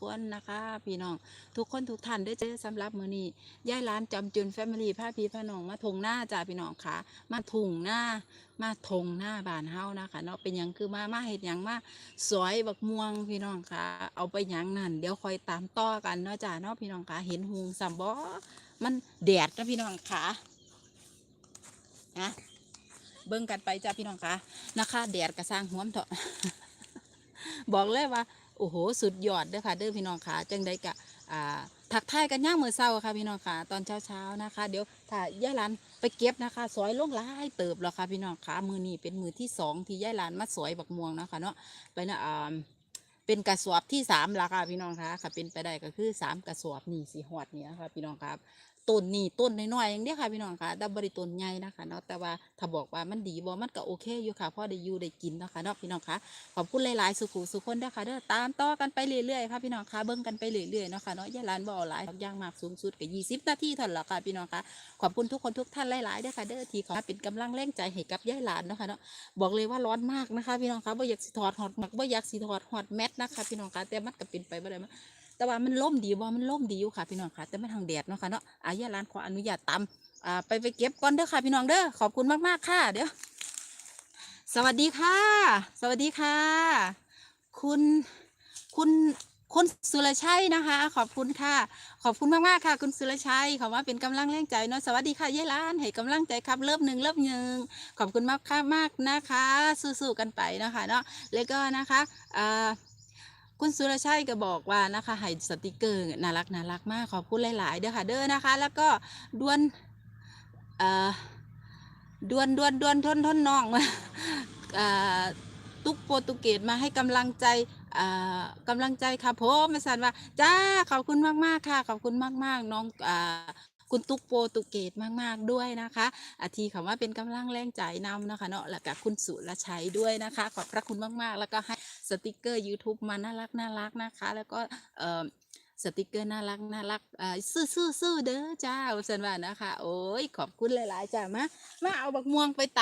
คนนะคะพี่น้องทุกคนทุกท่านได้เจอสำหรับมื้อนี้ย่ายร้านจำจุนแฟมิลี่พาพี่พาน้องมาทงหน้าจ้าพี่น้องค่ะ มาถุงหน้ามาทงหน้าบานเฮานะคะเนาะเป็นยังคือมามาเฮ็ดยังมาสอยบักม่วงพี่น้องค่ะ เอาไปยังนั่นเดี๋ยวคอยตามต่อกันเนาะจ้าเนาะพี่น้องค่ะเห็นหุงสัมบ่มันแดดนะพี่น้องค่ะนะเบิ่งกันไปจ้าพี่น้องค่ะนะคะแดดกระสร้างหัวมเถอะบอกเลยว่า โอ้โห สุดยอดเด้อค่ะ เด้อพี่น้องค่ะจังได้กะอ่าถักทายกันย่างมือเศร้าค่ะพี่น้องค่ะ ตอนเช้าๆนะคะ เดี๋ยวถ้าย่ายหลานไปเก็บนะคะสอยลงหลายเติบแล้วค่ะพี่น้องค่ะมือนี้เป็นมือที่สองที่ย่ายหลานมาสอยบักม่วงนะคะเนาะไปนะอ่าเป็นกระสอบที่สามและค่ะพี่น้องค่ะค่ะเป็นไปได้ก็คือสามกระสอบนี่สีหอดนี่นะคะพี่น้องครับ ต้นนี่ต้นน้อยๆอย่างเดียวค่ะพี่น้องค่ะแต่บริต้นใหญ่นะคะเนาะแต่ว่าถ้าบอกว่ามันดีบ่มันก็โอเคอยู่ค่ะเพราะได้อยู่ได้กินเนาะคะเนาะพี่น้องค่ะขอบคุณหลายๆสุขุสุขคนเด้อค่ะเด้อตามต่อกันไปเรื่อยๆค่ะพี่น้องค่ะเบิ่งกันไปเรื่อยๆเนาะค่ะเนาะย่าลานบ่อหลายอย่างมากสูงสุดก็ยี่สิบนาทีเท่านั้นแหละค่ะพี่น้องค่ะขอบคุณทุกคนทุกท่านหลายๆเด้อค่ะเด้อที่ขามาเป็นกำลังแรงใจให้กับย่ายหลานเนาะค่ะเนาะบอกเลยว่าร้อนมากนะคะ พี่น้องค่ะบ่อยากสิถอดหอดหมักบ่อยากสิถอดหอดแมทนะคะพี่น้องค่ะแต่มันก็เป็นไปบ่ได้ม แต่ว่ามันล่มดีบ่มันล่มดีอยู่ค่ะพี่น้องค่ะ แต่ไม่ทางแดดเนาะค่ะเนาะอาย่ายหลานขออนุญาตตามอ่าไปไปเก็บก่อนเด้อค่ะพี่น้องเด้อขอบคุณมากๆค่ะ เดี๋ยว สวัสดีค่ะ สวัสดีค่ะ คุณคุณคุณสุรชัยนะคะ ขอบคุณค่ะ ขอบคุณมากมากค่ะ คุณสุรชัยขอว่าเป็นกำลังแรงใจเนาะสวัสดีค่ะเย้ล้านให้กำลังใจครับเริ่มหนึ่งเริ่มหนึ่งขอบคุณมากค่ะมากนะคะ สู้ๆกันไปนะคะเนาะแล้วก็นะคะอ่า คุณสุรชัยก็บอกว่านะคะให้สติกเกอร์น่ารักน่ารักมากขอบคุณหลาย ๆ เด้อค่ะเด้อนะคะ แล้วก็ดวนเอ่อดวนดวนดวนทนทนน้องอ่าตุกโปรตุเกสมาให้กำลังใจอ่ากำลังใจค่ะผมมาสันว่าจ้าขอบคุณมาก ๆ ค่ะ ขอบคุณมาก ๆ น้องอ่า คุณตุ๊กโปรตุเกสมาก ๆ ด้วยนะคะอาทีคำว่าเป็นกำลังแรงใจนำนะคะเนาะแล้วก็คุณสุรชัยด้วยนะคะ ขอบพระคุณมาก ๆ แล้วก็ให้สติกเกอร์ YouTube มาน่ารักน่ารักนะคะ แล้วก็เอ่อสติกเกอร์น่ารักน่ารักอ่าซื่อซื่อซื่อเด้อจ้าว่าสันว่านะคะ โอ้ยขอบคุณหลาย ๆ จ้ามามาเอาบักม่วงไปต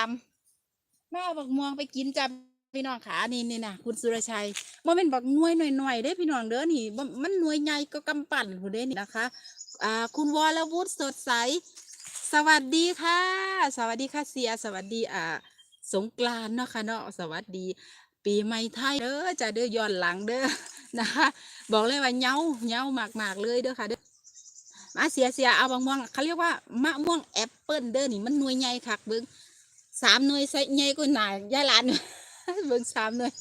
ำมาเอาบักม่วงไปกินจ้าพี่น้องขานี่นี่นะคุณสุรชัยมันเป็นบักน่วยหน่อยๆเด้พี่น้องเด้อนี่มันหน่วยใหญ่ก็กำปั่นผู้เด้นี่นะคะ คุณวรวุฒิสดใส สวัสดีค่ะ สวัสดีค่ะเสีย สวัสดีอ่าสงกรานเนาะค่ะเนาะสวัสดี ปีใหม่ไทยเด้อจะเด้อย้อนหลังเด้อนะคะ บอกเลยว่าเงาเงามากๆเลยเด้อค่ะเด้อมาเสียเสียเอาบางม่วงเขาเรียกว่ามะม่วงแอปเปิลเด้อนี่มันหน่วยใหญ่คักเบิ้งสามหน่วยใส่ใหญ่กว่าหนายยายหลานเบิ้งสามหน่วย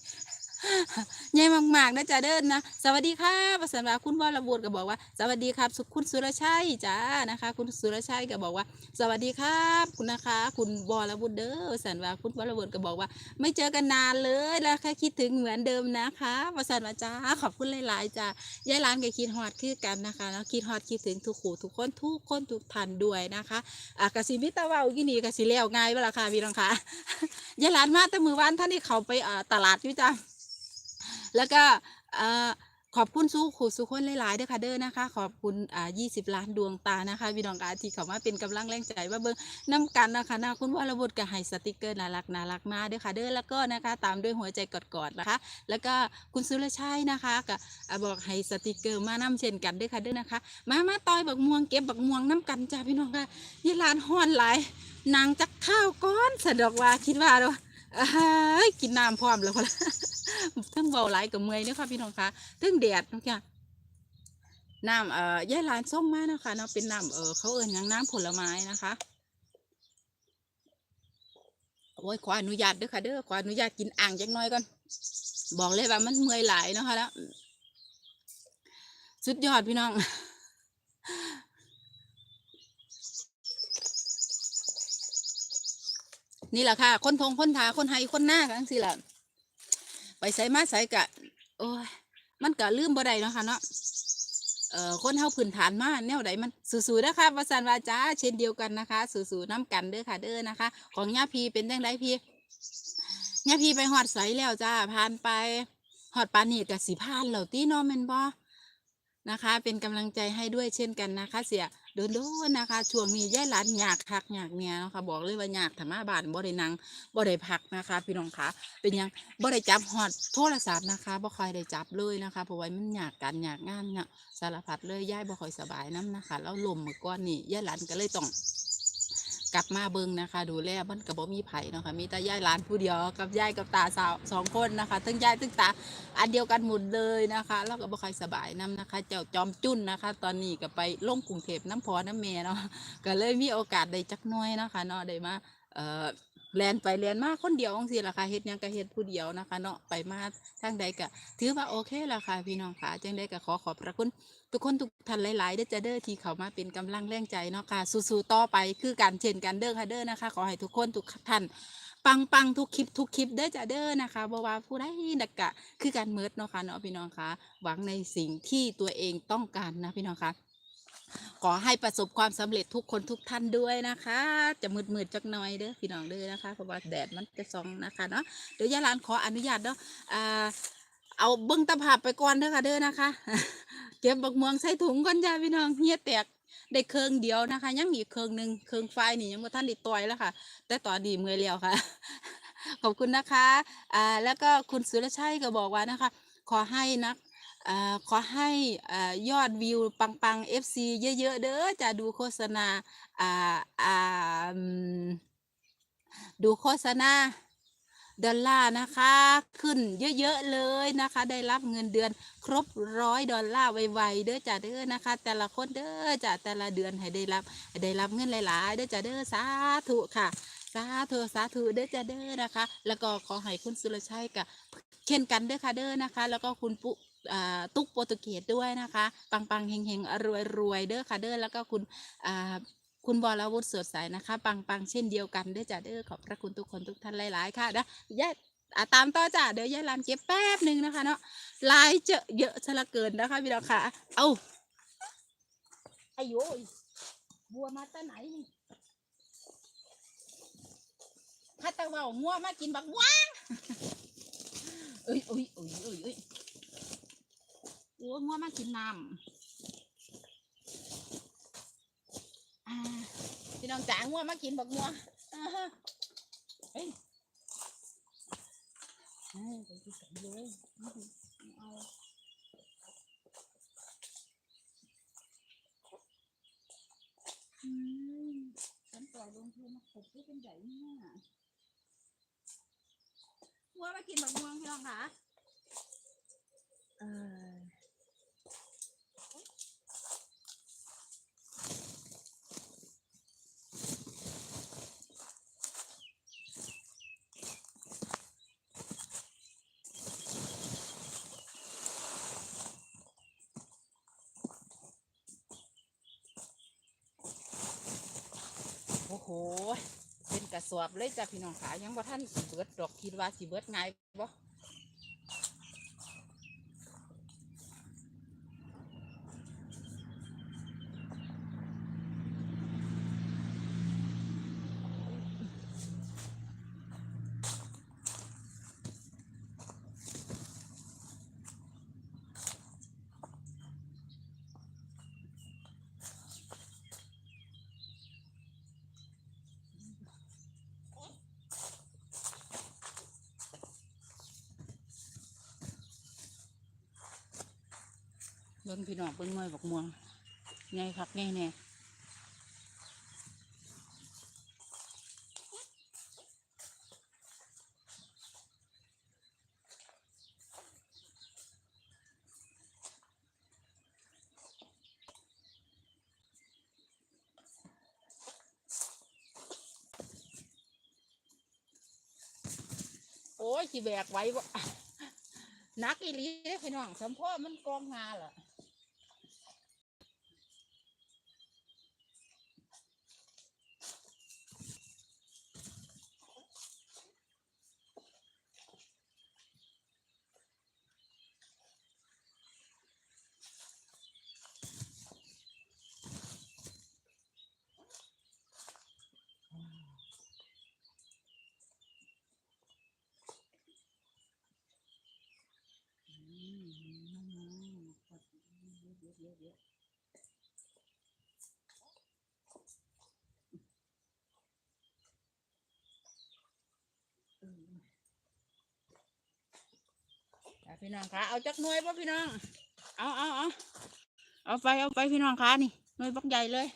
ใหญ่มากๆนะจ๊ะเด้อนะสวัสดีค่ะประสันว่าคุณวรบุตรก็บอกว่า สวัสดีครับคุณสุรชัยจ้านะคะ คุณสุรชัยก็บอกว่า สวัสดีครับ คุณนะคะ คุณวรบุตรเด้อประสันว่าคุณวรบุตรก็บอกว่า ไม่เจอกันนานเลยแล้วแค่คิดถึงเหมือนเดิมนะคะประสันว่าจ้าขอบคุณหลายๆจ้ายายร้านกับคิดฮอดคือกันนะคะแล้วคิดฮอดคิดถึงทุกขู่ทุกคนทุกคนทุกท่านด้วยนะคะอะกสิมิตะว่ากินีกสิเลี้ยวง่ายเวลาค่ะพี่น้องค่ะยายร้านมาแต่มือวานท่านที่เขาไปตลาดอยู่จ้า แล้วก็ขอบคุณสู้ขูสุคนหลายๆเด้อค่ะเด้อนะคะ ขอบคุณอ่า20ล้านดวงตานะคะพี่น้องกาที่เขามาเป็นกำลังแรงใจว่าเบิ่งน้ำกันนะคะนะคุณวรบุตรก็ให้สติกเกอร์น่ารักน่ารักมาเด้อค่ะเด้อแล้วก็นะคะ ตามด้วยหัวใจกอดๆนะคะ แล้วก็คุณสุรชัยนะคะก็อ่าบอกให้สติกเกอร์มานํเช่นกันเด้อค่ะเด้อนะคะ มามาต่อยบักม่วงเก็บบักม่วงน้ำกันจ้าพี่น้องค่ะยี่ล้านห้อนหลายนางจักข้าวก้อนสะดอกว่าคิดว่าเด้ออ้ยกินน้ำพร้อมแล้วพอละ ทั้งเบาหลกับเมยเด้อค่ะพี่น้องคะทั้งแดดทุกอย่างน้ำเอ่อยายร้านส้มมากนะคะเนาะเป็นน้ำเออเขาเอ่ยยังน้ำผลไม้นะคะโอ้ยขออนุญาตเด้อค่ะเด้อขออนุญาตกินอ่างจักน้อยก่อนบอกเลยว่ามันเมื่อยหลายนะคะแล้วสุดยอดพี่น้องนี่แหละค่ะ คนทงคนทาคนไฮคนหน้ากันสิล่ะ ใส่มาใส่กะ โอ้ยมันก็ลืมบ่ได้เนาะค่ะเนาะเอ่อคนเฮาพื้นฐานมาแนวใดมันสู้ๆนะคะวาสันวาจ้าเช่นเดียวกันนะคะสู้ๆน้ำกันเด้อค่ะเด้อนะคะ ของย่าพีเป็นจังไดพี่ย่าพีไปหอดใสแล้วจ้าผ่านไปหอดปานนี่กับสีพานเหล่าตีเนาะแม่นบ่นะคะ เป็นกำลังใจให้ด้วยเช่นกันนะคะ เสีย โดนๆนะคะช่วงนี้ยายหลานอยากหักอยากเนี่ยนะคะบอกเลยว่าอยากถามาบ้านบ่ได้นั่งบ่ได้พักนะคะ พี่น้องคะเป็นยังบ่ได้จับหอดโทรศัพท์นะคะบ่ค่อยได้จับเลยนะคะเพราะว่ามันอยากกันอยากงานเนี่ยสารพัดเลยยายบ่ค่อยสบายน้ำนะคะแล้วลมเมื่อก่อนนี่ยายหลานก็เลยต้อง กลับมาเบิ่งนะคะ ดูแลมันก็บ่มีไผเนาะค่ะมีแต่ยายหลานผู้เดียวกับยายกับตาสาวสองคนนะคะทั้งยายทั้งตาอันเดียวกันหมดเลยนะคะแล้วก็บ่ค่อยสบายนํนะคะ เจ้าจอมจุ้นนะคะ ตอนนี้ก็ไปลงกรุงเทพน้ำพอน้ำแม่เนาะก็เลยมีโอกาสได้จักน้อยนะคะเนาะได้มาเอ่อแลนไปแลนมาคนเดียวจังซี่ล่ะค่ะเฮ็ดยังก็เฮ็ดผู้เดียวนะคะ เนาะไปมาทางใดก็ถือว่าโอเคล้วค่ะพี่น้องค่ะจังใดก็ขอขอบพระคุณ ทุกคนทุกท่านหลายๆเด้อจะเด้อที่เขามาเป็นกำลังแรงใจเนาะค่ะสู้ๆต่อไปคือการเช่นกันเด้อค่ะเด้อนะคะ ขอให้ทุกคนทุกท่านปังปังทุกคลิปทุกคลิปเด้อจะเด้อนะคะบ่ว่าผู้ใดนักกะ คือการเมิดเนาะค่ะเนาะพี่น้องคะหวังในสิ่งที่ตัวเองต้องการนะพี่น้องคะขอให้ประสบความสำเร็จทุกคนทุกท่านด้วยนะคะ จะมืดๆจักหน่อยเด้อพี่น้องเด้อนะคะเพราะว่าแดดมันจะส่องนะคะเนาะเดี๋ยวยาลานขออนุญาตเนาะอ่า เอาเบิ้งตะภาพไปก่อนเด้อค่ะเด้อนะคะ เก็บบักม่วงใส่ถุงก่อนจ้าพี่น้องเฮียแตกได้เครื่องเดียวนะคะ ยังมีเครื่องหนึ่งเครื่องไฟนี่ยังบ่ทันด้ต่อยแล้วค่ะ แต่ตอนนี้เมื่อยแล้วค่ะ ขอบคุณนะคะอ่าแล้วก็คุณสุรชัยก็บอกว่านะคะ ขอให้นักอ่าขอให้อ่ายอดวิวปังๆ FC เยอะ ๆ เด้อจะดูโฆษณาอ่าอ่าดูโฆษณา ดอลลาร์นะคะ ขึ้นเยอะๆเลยนะคะ ได้รับเงินเดือนครบร้อยดอลลาร์ไวๆเด้อจ้าเด้อนะคะ แต่ละคนเด้อจ้าแต่ละเดือนให้ได้รับได้รับเงินหลายๆเด้อจ้าเด้อสาธุค่ะสาธุสาธุเด้อจ้าเด้อนะคะ แล้วก็ขอให้คุณสุรชัยกับเช่นกันเด้อค่ะเด้อนะคะ แล้วก็คุณปุอ่าตุ๊กโปรตุเกสด้วยนะคะ ปังปังๆเฮงเฮงรวยรวยเด้อค่ะเด้อแล้วก็คุณอ่า คุณบอลวุฒิสดใสนะคะ ปังปังเช่นเดียวกันด้อจ้าเด้อขอบพระคุณทุกคนทุกท่านหลาย ๆ ค่ะนะยายอะตามต่อจ้าเดี๋ยวยายลานเก็บแป๊บหนึ่งนะคะเนาะลายเจอะเยอะซะละเกินนะคะพี่ดอกค่ะ เอาไอ้โยยบัวมาตั้งไหนนี่ถ้าตะเว่างัวมากินบักว้างเอ้ยเอ้ยเอ้ยเอ้ยเอ้ยงัวมากินน้ำอ่า พี่น้องจ๋างัวมากินบักงัวเฮ้ยเฮ้ยไปที่ใส่เลยเอาฉันปล่อยลงทุนมาขบได้เป็นใหญ่เนี่ยงัวมากินบักม่วพี่น้องคะเออ หเป็นกระสอบเลยจ้ะพี่น้องขายังบ่ท่านเบิดดอกคิดว่าสิเบิดไงบ่ เบิ่งพี่น้องเบิ่งหน่อยบักม่วงไงคักไงแน่โอ้ยสิแบกไว้บ่นักอีหลีเด้พี่น้องสมพ่อมันกองงาเห ยอะพี่น้องคะเอาจักหน่วยป่ะพี่น้อง เอาเอาเอาเอาไฟเอาไฟพี่น้องคะนี่หน่วยบักใหญ่เลย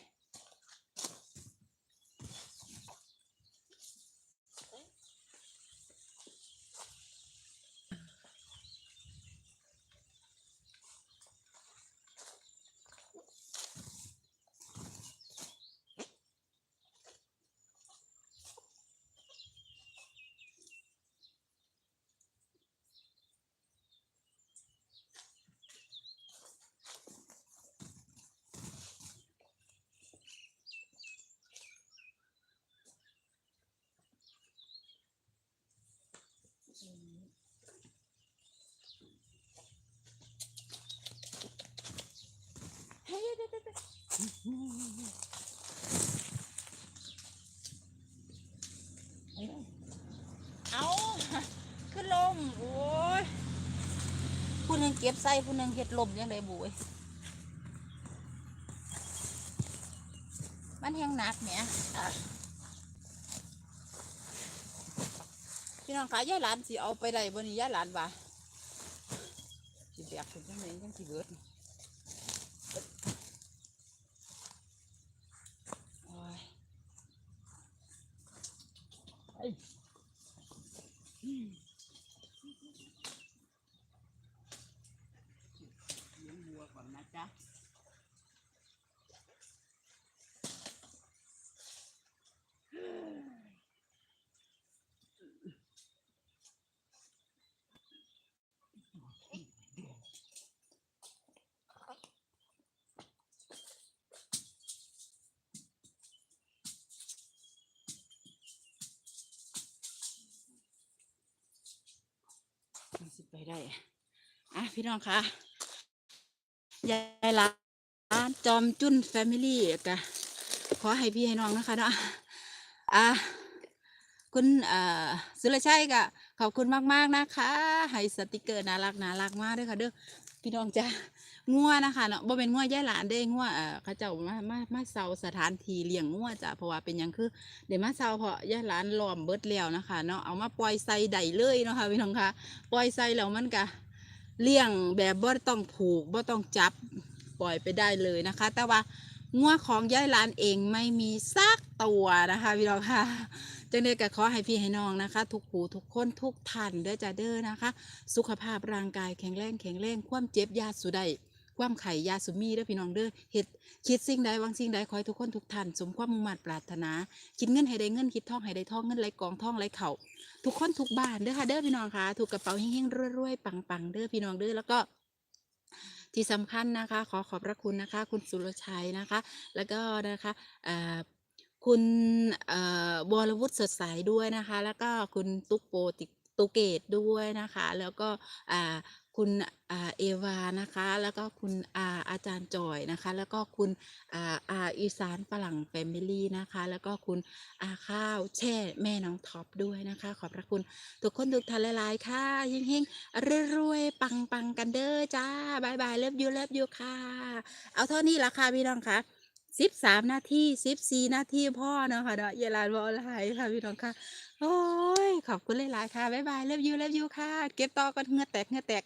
เอาขึ้นลมโอ้ยผู้หนึ่งเก็บใส่ผู้หนึ่งเห็ดลมยังไงบุ้ยมันแห้งหนักเนี่ยอะ พี่น้องขาย่าหลานสิเอาไปไรบนนี้ย่าหลานว่าสิแบกถึงยังไงยังสิเบิด ไปได้อะพี่น้องคะยายหลานจอมจุนแฟมิลี่กะขอให้พี่ให้น้องนะคะเนาะอะคุณเอ่อสุรชัยกะขอบคุณมาก ๆ นะคะ ให้สติกเกอร์น่ารักน่ารักมากด้วยค่ะเด้อพี่น้องจ้า งัวนะคะเนาะบ่เป็นงัวย่ายหลานเด้งัวเอ่อเขาเจ้ามามามาเซาสถานที่เลี้ยงงัวจ้ะเพราะว่าเป็นหยังคือเดี๋ยวมาเซาเพราะยายหลานล้อมเบิดแล้วนะคะเนาะเอามาปล่อยใส่ใดเลยเนาะค่ะพี่น้องคะปล่อยใส่แล้วมันกะเลี้ยงแบบบ่ต้องผูกบ่ต้องจับปล่อยไปได้เลยนะคะ แต่ว่างัวของย่ายหลานเองไม่มีซักตัวนะคะพี่น้องค่ะจังเดก็ขอให้พี่ให้น้องนะคะ ทุกหูทุกคนทุกท่านเด้อจ้าเด้อนะคะ สุขภาพร่างกายแข็งแรงแข็งแรงความเจ็บยาสุใด ความไข่ยาสุมีเด้อพี่น้องเด้อเฮ็ดคิดสิ่งใดวังสิ่งใดขอให้ทุกคนทุกท่านสมความมุ่งมั่นปรารถนา คิดเงินให้ได้เงินคิดทองให้ได้ทองเงินไหลกองทองไหลเข่าทุกคนทุกบ้านเด้อค่ะเด้อพี่น้องค่ะถูกกระเป๋าเฮงๆรวยๆปังๆเด้อพี่น้องเด้อแล้วก็ที่สำคัญนะคะ ขอขอบพระคุณนะคะ คุณสุรชัยนะคะ แล้วก็นะคะคุณเอ่อวรวุฒิสดใสด้วยนะคะ แล้วก็คุณตุ๊กโปติตุเกตด้วยนะคะ แล้วก็ คุณเอวานะคะ แล้วก็คุณอาอาจารย์จอยนะคะ แล้วก็คุณอาอีสานฝรั่งแฟมิลี่นะคะ แล้วก็คุณอาข้าวแช่แม่น้องท็อปด้วยนะคะ ขอบพระคุณทุกคนทุกท่านหลายๆค่ะเฮงๆรวยๆปังๆกันเด้อจ้าบายบายเลิฟยูเลิฟยูค่ะ เอาเท่านี้ละค่ะพี่น้องค่ะสิบสามนาทีสิบสี่นาทีพ่อเนาะค่ะเนาะอย่าลานบอลไลค่ะพี่น้องค่ะ โอ้ย ขอบคุณหลายๆค่ะบายบายเลิฟยูเลิฟยูค่ะ เก็บต่อกันเงือแตกเงือแตก